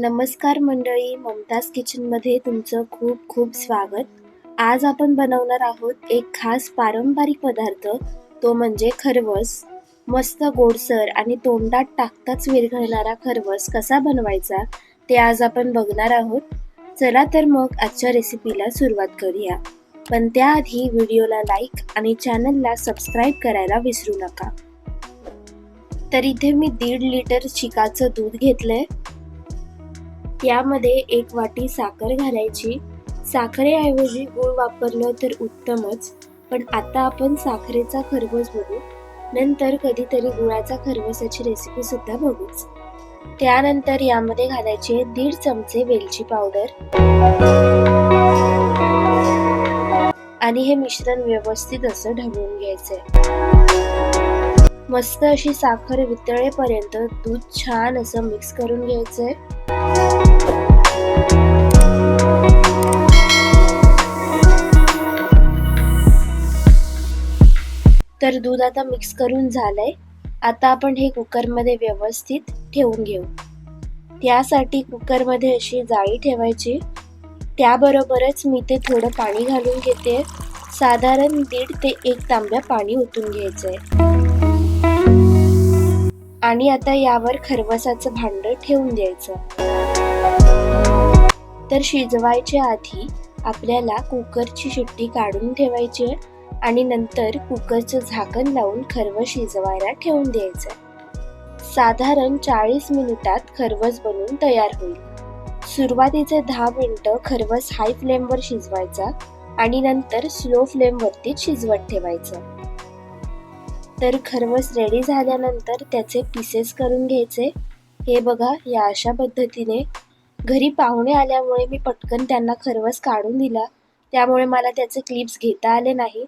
नमस्कार मंडळी ममताज किचनमध्ये तुमचं खूप खूप स्वागत. आज आपण बनवणार आहोत एक खास पारंपरिक पदार्थ तो म्हणजे खरवस. मस्त गोडसर आणि तोंडात टाकताच विरघळणारा खरवस कसा बनवायचा ते आज आपण बघणार आहोत. चला तर मग आजच्या रेसिपीला सुरुवात करूया. पण त्याआधी व्हिडिओला लाईक आणि चॅनलला सबस्क्राईब करायला विसरू नका. तर इथे मी दीड लिटर चिकाचं दूध घेतलंय. यामध्ये एक वाटी साखर घालायची. साखरेऐवजी गूळ वापरलं तर उत्तमच. पण आता आपण साखरेचा खरवस बघू. नंतर कधीतरी गुळाचा खरवसाची रेसिपी सुद्धा बघूच. त्यानंतर यामध्ये घालायचे दीड चमचे वेलची पावडर आणि हे मिश्रण व्यवस्थित असं ढवळून घ्यायचंय. मस्त अशी साखर वितळेपर्यंत दूध छान असं मिक्स करून घ्यायचंय. तर दूध आता मिक्स करून झालंय. आता आपण हे कुकरमध्ये व्यवस्थित ठेवून घेऊ. त्यासाठी कुकरमध्ये अशी जाळी ठेवायची. त्याबरोबरच मी ते थोडं पाणी घालून घेते. साधारण दीड ते एक तांब्या पाणी ओतून घ्यायचंय. आणि आता यावर खरवसाचं भांड ठेवून द्यायचं. तर शिजवायच्या आधी आपल्याला कुकरची शिट्टी काढून ठेवायची आहे आणि नंतर कुकरचं झाकण लावून खरवस शिजवायला ठेवून द्यायचं. साधारण चाळीस मिनिटात खरवस बनून तयार होईल. सुरुवातीचे दहा मिनटं खरवस हाय फ्लेमवर शिजवायचा आणि नंतर स्लो फ्लेमवरती शिजवत ठेवायचं. तर खरवस रेडी झाल्यानंतर त्याचे पीसेस करून घ्यायचे. हे बघा या अशा पद्धतीने. घरी पाहुणे आल्यामुळे मी पटकन त्यांना खरवस काढून दिला. त्यामुळे मला त्याचे क्लिप्स घेता आले नाही.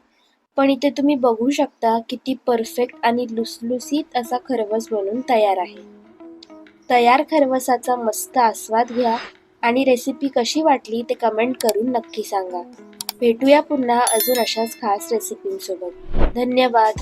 पण इथे तुम्ही बघू शकता किती परफेक्ट आणि लुसलुसीत असा खरवस बनून तयार आहे. तयार खरवसाचा मस्त आस्वाद घ्या आणि रेसिपी कशी वाटली ते कमेंट करून नक्की सांगा. भेटूया पुन्हा अजून अशाच खास रेसिपींसोबत धन्यवाद.